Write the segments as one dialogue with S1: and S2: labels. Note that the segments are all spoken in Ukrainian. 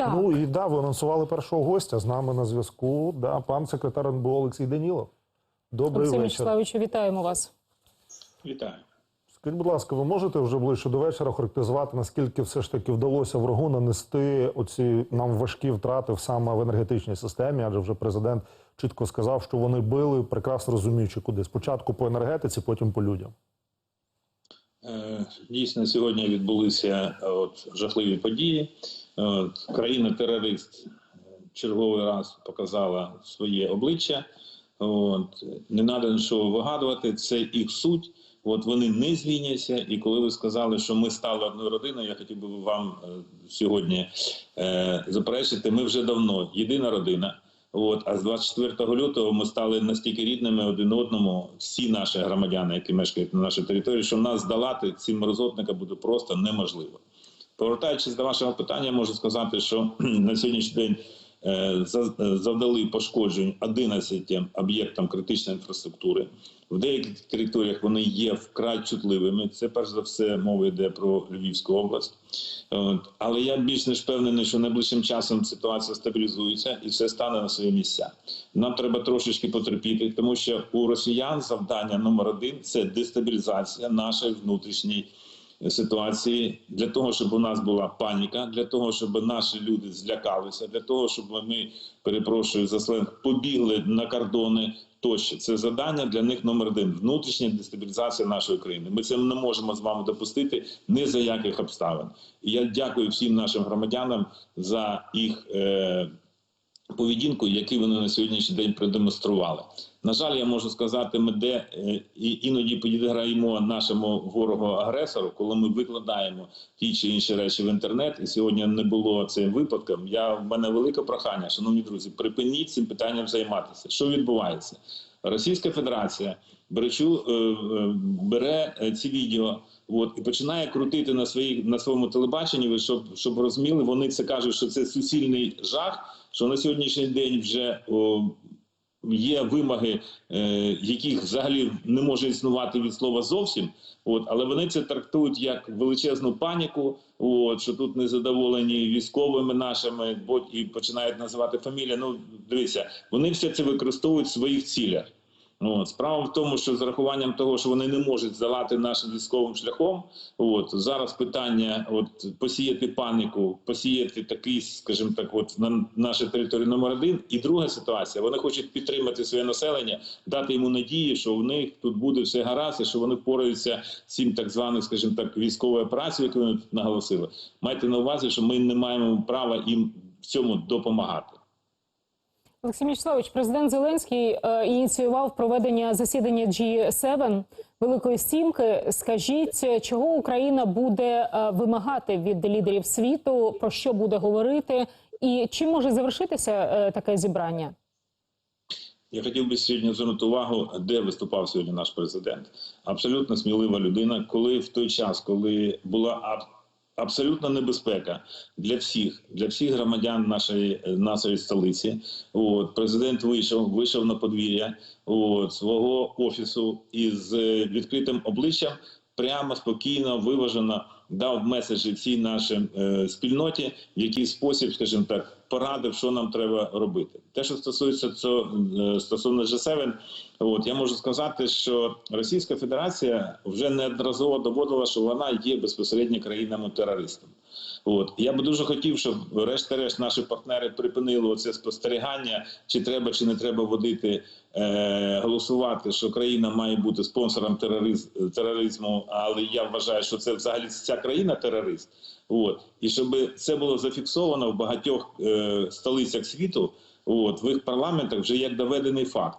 S1: Так.
S2: Ну і да, ви анонсували першого гостя. З нами на зв'язку. Да, пан секретар НБО Олексій Данілов. Добрий
S1: Олексій
S2: вечір.
S1: Вячеславовичу, вітаємо вас.
S3: Вітаю.
S2: Скажіть, будь ласка, ви можете вже ближче до вечора характеризувати, наскільки все ж таки вдалося врагу нанести оці нам важкі втрати саме в енергетичній системі? Адже вже президент чітко сказав, що вони били, прекрасно розуміючи, куди спочатку по енергетиці, потім по людям.
S3: Е, Дійсно, сьогодні відбулися е, от, жахливі події. Е, Країна-терорист черговий раз показала своє обличчя. От, не треба нічого вигадувати, це їх суть. От вони не звіняться. І коли ви сказали, що ми стали одною родиною, я хотів би вам сьогодні е, заперечити. Ми вже давно єдина родина. От, а з 24 лютого ми стали настільки рідними один одному, всі наші громадяни, які мешкають на нашій території, що нас здолати цим мерзотникам буде просто неможливо. Повертаючись до вашого питання, можу сказати, що на сьогоднішній день е, завдали пошкоджень 11 об'єктам критичної інфраструктури. В деяких територіях вони є вкрай чутливими. Це перш за все мова йде про Львівську область. Але я більш ніж впевнений, що найближчим часом ситуація стабілізується і все стане на свої місця. Нам треба трошечки потерпіти, тому що у росіян завдання номер один це дестабілізація нашої внутрішньої ситуації для того, щоб у нас була паніка, для того, щоб наші люди злякалися, для того, щоб ми перепрошую за сленг, побігли на кордони. Тощо це завдання для них номер один внутрішня дестабілізація нашої країни. Ми це не можемо з вами допустити ні за яких обставин. І я дякую всім нашим громадянам за їх е, поведінку, яку вони на сьогоднішній день продемонстрували. На жаль, я можу сказати, ми де е, іноді підіграємо нашому ворогу агресору, коли ми викладаємо ті чи інші речі в інтернет. І сьогодні не було цим випадком. Я в мене велике прохання, шановні друзі, припиніть цим питанням займатися. Що відбувається? Російська Федерація беречу бере е, ці відео. От і починає крутити на своїх на своєму телебаченні, щоб щоб розуміли, вони це кажуть, що це суцільний жах. Що на сьогоднішній день вже о, є вимоги, е, яких взагалі не може існувати від слова зовсім. От, але вони це трактують як величезну паніку. От що тут незадоволені військовими нашими, бо і починають називати фамілії. Ну дивіться, вони все це використовують в своїх цілях. От справа в тому, що з рахуванням того, що вони не можуть здолати нашим військовим шляхом, от зараз питання, от посіяти паніку, посіяти такий, скажімо так, от на нашій території номер один. І друга ситуація: вони хочуть підтримати своє населення, дати йому надії, що в них тут буде все гаразд, і що вони впораються з цим так званим, скажімо так, військовою операцією, яку вони тут наголосили. Майте на увазі, що ми не маємо права їм в цьому допомагати.
S1: Олексій Вячеславович, президент Зеленський е, ініціював проведення засідання G7 Великої Сімки. Скажіть, е, чого Україна буде е, вимагати від лідерів світу, про що буде говорити, і чим може завершитися е, таке зібрання?
S3: Я хотів би сьогодні звернути увагу, де виступав сьогодні наш президент. Абсолютно смілива людина, коли в той час, коли була абсолютна небезпека для всіх, для всіх громадян нашої нашої столиці. От президент вийшов, вийшов на подвір'я от, свого офісу із е, відкритим обличчям. Прямо спокійно, виважено дав меседжі всій нашій е, спільноті, в який спосіб, скажімо так, порадив, що нам треба робити. Те, що стосується цього е, стосовно G7, от я можу сказати, що Російська Федерація вже неодноразово доводила, що вона є безпосередньо країнами терористом. От я би дуже хотів, щоб решта-решт наші партнери припинили оце спостерігання, чи треба, чи не треба водити е, голосувати, що країна має бути спонсором терориз, тероризму. Але я вважаю, що це взагалі ця країна терорист. От і щоб це було зафіксовано в багатьох е, столицях світу, от в їх парламентах вже як доведений факт.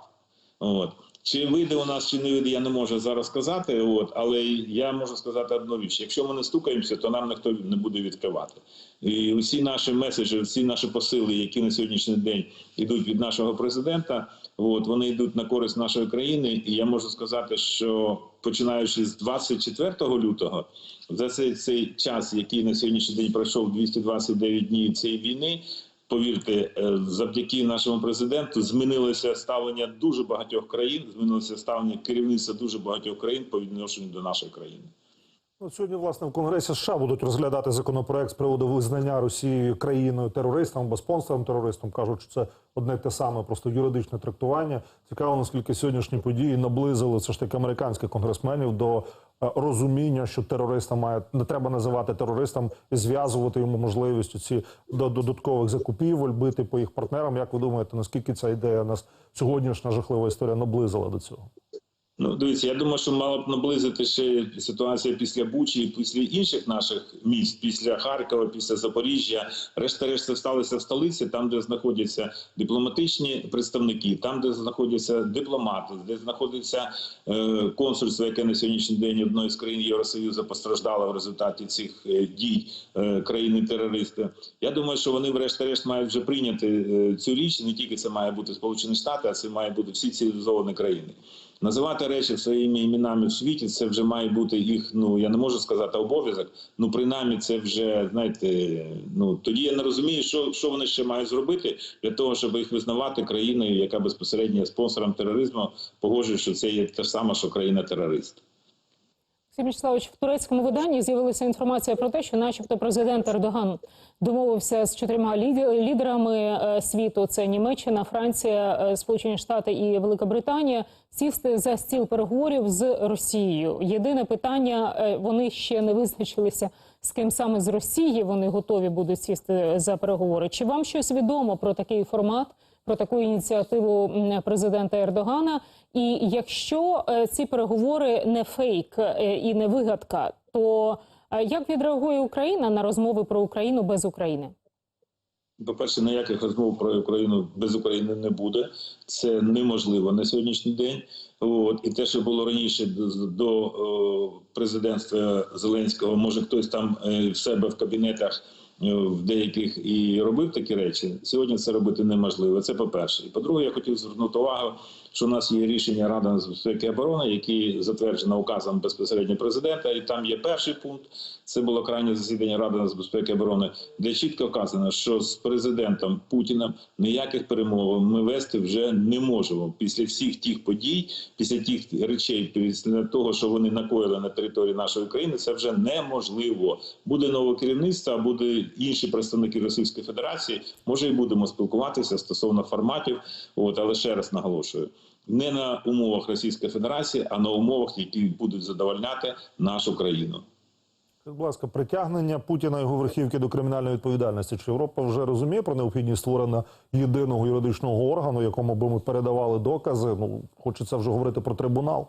S3: От. Чи вийде у нас, чи не вийде, я не можу зараз сказати. От, але я можу сказати одну річ: якщо ми не стукаємося, то нам ніхто не буде відкривати. І усі наші меседжі, всі наші посили, які на сьогоднішній день йдуть від нашого президента, от вони йдуть на користь нашої країни. І я можу сказати, що починаючи з 24 лютого, за цей, цей час, який на сьогоднішній день пройшов 229 днів цієї війни. Повірте, е, завдяки нашому президенту змінилося ставлення дуже багатьох країн. Змінилося ставлення керівництва дуже багатьох країн по відношенню до нашої країни.
S2: Ну, Сьогодні, власне, в Конгресі США будуть розглядати законопроект з приводу визнання Росії країною терористом або спонсором терористом. Кажуть, що це одне те саме, просто юридичне трактування. Цікаво, наскільки сьогоднішні події наблизили все ж таки американських конгресменів до е, розуміння, що терориста має не треба називати терористом і зв'язувати йому можливість ці до додаткових закупівель, бити по їх партнерам. Як ви думаєте, наскільки ця ідея нас сьогоднішня жахлива історія наблизила до цього?
S3: Ну, дивіться, я думаю, що мало б наблизити ще ситуація після Бучі після інших наших міст, після Харкова, після Запоріжжя. Решта-решт це сталося в столиці, там, де знаходяться дипломатичні представники, там, де знаходяться дипломати, де знаходиться е, консульство, яке на сьогоднішній день одної з країн Євросоюзу постраждало в результаті цих е, дій е, країни-терористи. Я думаю, що вони, врешті-решт, мають вже прийняти е, цю річ. Не тільки це має бути Сполучені Штати, а це має бути всі цивілізовані країни. Називати речі своїми іменами в світі це вже має бути їх. Ну я не можу сказати обов'язок. Ну принаймні, це вже знаєте. Ну тоді я не розумію, що, що вони ще мають зробити для того, щоб їх визнавати країною, яка безпосередньо спонсором тероризму, погоджує, що це є те ж саме, що країна терорист.
S1: Вячеславович, в турецькому виданні з'явилася інформація про те, що, начебто, президент Ердоган домовився з чотирма лідерами е, світу: це Німеччина, Франція, е, Сполучені Штати і Велика Британія, сісти за стіл переговорів з Росією. Єдине питання: е, вони ще не визначилися, з ким саме з Росії вони готові будуть сісти за переговори. Чи вам щось відомо про такий формат? Про таку ініціативу президента Ердогана, і якщо е, ці переговори не фейк е, і не вигадка, то е, як відреагує Україна на розмови про Україну без України?
S3: По-перше, ніяких розмов про Україну без України не буде. Це неможливо на сьогоднішній день. От і те, що було раніше до, президентства Зеленського, може хтось там в себе в кабінетах в деяких і робив такі речі. Сьогодні це робити неможливо. Це по-перше. І по-друге, я хотів звернути увагу, що у нас є рішення Ради з безпеки оборони, які затверджено указом безпосередньо президента. І там є перший пункт. Це було крайнє засідання Ради з безпеки оборони, де чітко вказано, що з президентом Путіним ніяких перемов ми вести вже не можемо. Після всіх тих подій, після тих речей, після того, що вони накоїли на території нашої країни, це вже неможливо. Буде нове керівництво, буде інші представники Російської Федерації. Може, і будемо спілкуватися стосовно форматів. От але ще раз наголошую. Не на умовах Російської Федерації, а на умовах, які будуть задовольняти нашу країну.
S2: Будь ласка, притягнення Путіна і його верхівки до кримінальної відповідальності. Чи Європа вже розуміє про необхідність створення єдиного юридичного органу, якому би ми передавали докази? Ну хочеться вже говорити про трибунал.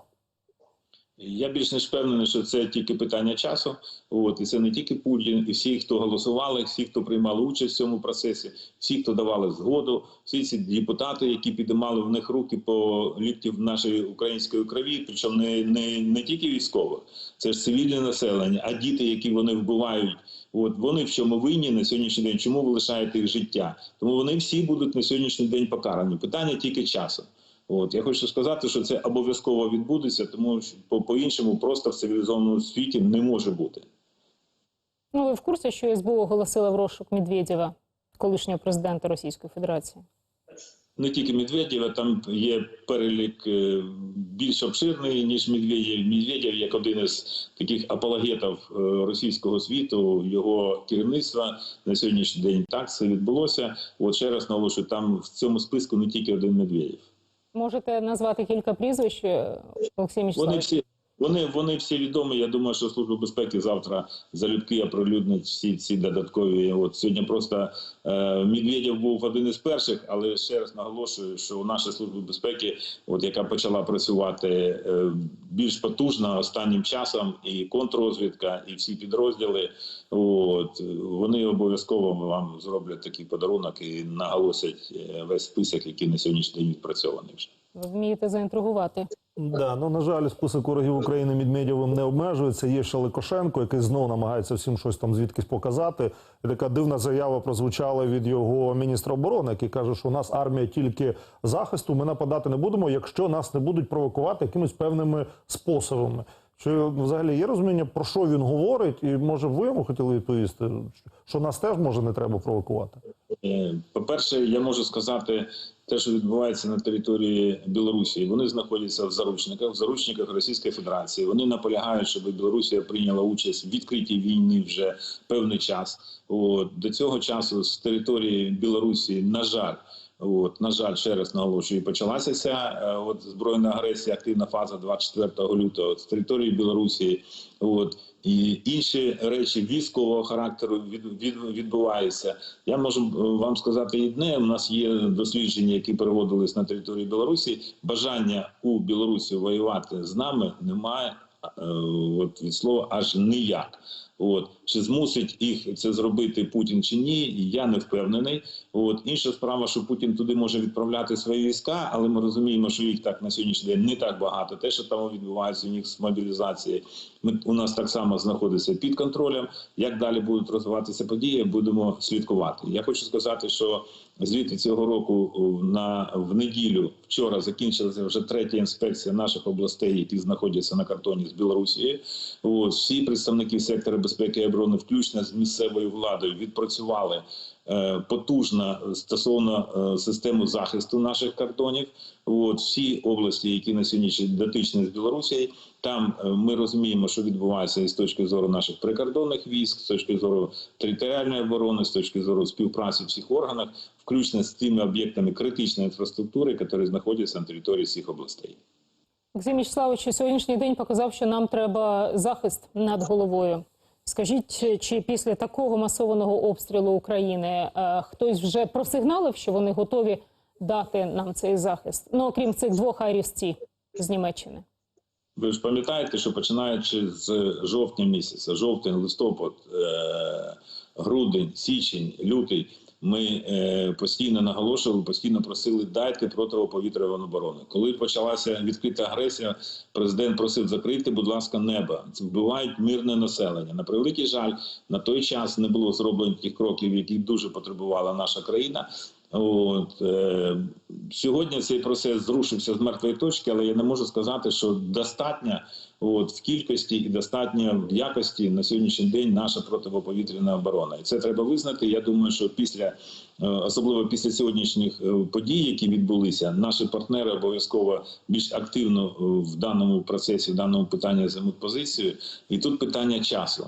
S3: Я більш ніж впевнений, що це тільки питання часу. От і це не тільки Путін, і всі, хто голосували, всі, хто приймали участь в цьому процесі, всі, хто давали згоду, всі ці депутати, які підіймали в них руки по ліктів нашої української крові, причому не, не, не тільки військових, це ж цивільне населення, а діти, які вони вбивають. От вони в чому винні на сьогоднішній день, чому ви лишаєте їх життя? Тому вони всі будуть на сьогоднішній день покарані. Питання тільки часу. От я хочу сказати, що це обов'язково відбудеться, тому що по, по іншому просто в цивілізованому світі не може бути.
S1: Ну ви в курсі, що СБУ оголосила в розшук Медведєва, колишнього президента Російської Федерації?
S3: Не тільки Медведєва, там є перелік е, більш обширний ніж Медведєв. Медведєв як один із таких апологетів е, російського світу, його керівництва на сьогоднішній день так це відбулося. От ще раз наголошую, там в цьому списку не тільки один Медведєв.
S1: Можете назвати кілька прізвищ, Олексій Олексій
S3: Вони всі вони, вони всі відомі. Я думаю, що служба безпеки завтра залюбки оприлюднить всі ці додаткові. От сьогодні просто е, Медведєв був один із перших, але ще раз наголошую, що у нашій службі безпеки, от яка почала працювати е, більш потужно останнім часом, і контррозвідка, і всі підрозділи. От вони обов'язково вам зроблять такий подарунок і наголосять е, весь список, який на сьогоднішній день відпрацьований вже.
S1: Ви вмієте заінтригувати.
S2: Да, ну на жаль, список ворогів України Медведєвим не обмежується. Є ще Ликошенко, який знову намагається всім щось там звідкись показати. І така дивна заява прозвучала від його міністра оборони, який каже, що у нас армія тільки захисту. Ми нападати не будемо, якщо нас не будуть провокувати якимись певними способами. Чи взагалі є розуміння, про що він говорить, і може ви йому хотіли відповісти, що нас теж може не треба провокувати?
S3: Е, По-перше, я можу сказати, те, що відбувається на території Білорусі, вони знаходяться в заручниках, в заручниках Російської Федерації. Вони наполягають, щоб Білорусія прийняла участь в відкритій війні вже певний час. От до цього часу з території Білорусі, на жаль. От на жаль, ще раз наголошую, почалася ця е, от збройна агресія, активна фаза 24 лютого з території Білорусі. От і інші речі військового характеру від, від, відбуваються. Я можу е, вам сказати і одне. У нас є дослідження, які переводились на території Білорусі. Бажання у Білорусі воювати з нами немає. е, От від слова аж ніяк. От чи змусить їх це зробити Путін чи ні? Я не впевнений. От інша справа, що Путін туди може відправляти свої війська, але ми розуміємо, що їх так на сьогоднішній день не так багато. Те, що там відбувається у них з мобілізації, ми у нас так само знаходиться під контролем. Як далі будуть розвиватися події, будемо слідкувати. Я хочу сказати, що звідти цього року на в неділю вчора закінчилася вже третя інспекція наших областей, які знаходяться на картоні з Білорусією. Всі представники сектору безпеки і оборони, включно з місцевою владою, відпрацювали е, потужно стосовно е, системи захисту наших кордонів. От всі області, які на сьогодні дотичні з Білорусією, там е, ми розуміємо, що відбувається і з точки зору наших прикордонних військ, з точки зору територіальної оборони, з точки зору співпраці всіх органів, включно з тими об'єктами критичної інфраструктури, які знаходяться на території всіх областей.
S1: Олексій Мічславович, сьогоднішній день показав, що нам треба захист над головою. Скажіть, чи після такого масованого обстрілу України е, хтось вже просигналив, що вони готові дати нам цей захист? Ну окрім цих двох арісті з Німеччини?
S3: Ви ж пам'ятаєте, що починаючи з жовтня місяця, жовтень, листопад, е- грудень, січень, лютий, ми е- постійно наголошували, постійно просили дайте протиповітряну оборону. Коли почалася відкрита агресія, президент просив закрити, будь ласка, небо. Це вбивають мирне населення. На превеликий жаль, на той час не було зроблено тих кроків, яких дуже потребувала наша країна. От е, сьогодні цей процес зрушився з мертвої точки, але я не можу сказати, що достатньо от в кількості і достатньо в якості на сьогоднішній день наша протиповітряна оборона. І це треба визнати. Я думаю, що після е, особливо після сьогоднішніх е, подій, які відбулися, наші партнери обов'язково більш активно е, в даному процесі, в даному питанні займуть позицію. І тут питання часу.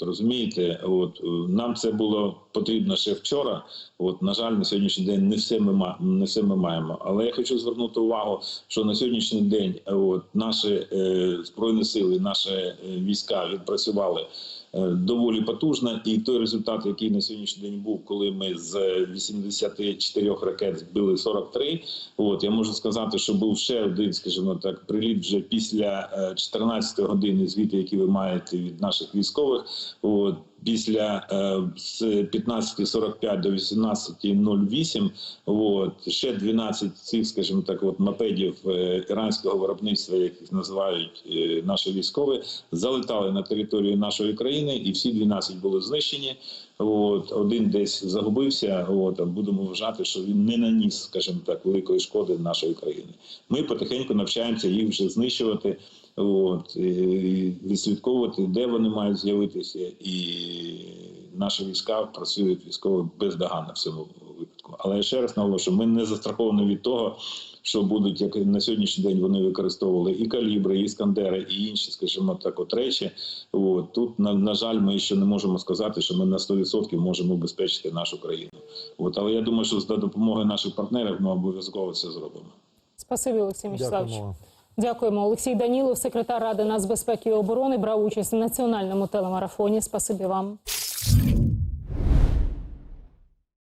S3: Розумієте, от нам це було потрібно ще вчора. От на жаль, на сьогоднішній день не все ми ма- не все ми маємо. Але я хочу звернути увагу, що на сьогоднішній день от наші е, збройні сили, наші е, війська відпрацювали. е, Доволі потужно, і той результат, який на сьогоднішній день був, коли ми з 84 ракет збили 43, От я можу сказати, що був ще один, скажімо так, приліт вже після е, 14 години звіти, які ви маєте від наших військових. От після е, з 15.45 до 18.08, от ще 12 цих, скажімо так, от мопедів е, іранського виробництва, яких називають е, наші військові, залетали на територію нашої країни, і всі 12 були знищені. От один десь загубився. От будемо вважати, що він не наніс, скажімо так, великої шкоди нашої країни. Ми потихеньку навчаємося їх вже знищувати, от і відслідковувати, де вони мають з'явитися, і наші війська працюють військово бездоганно в цьому випадку. Але я ще раз наголошую, ми не застраховані від того. Що будуть як на сьогоднішній день вони використовували і калібри, і іскандери, і інші, скажімо так, от речі. От тут на, на жаль, ми ще не можемо сказати, що ми на 100% можемо убезпечити нашу країну. От але я думаю, що за допомогою наших партнерів ми обов'язково це зробимо.
S1: Спасибі, Олексій Мічславович.
S2: Дякуємо.
S1: Дякуємо. Олексій Данілов, секретар Ради нацбезпеки і оборони, брав участь в національному телемарафоні. Спасибі вам.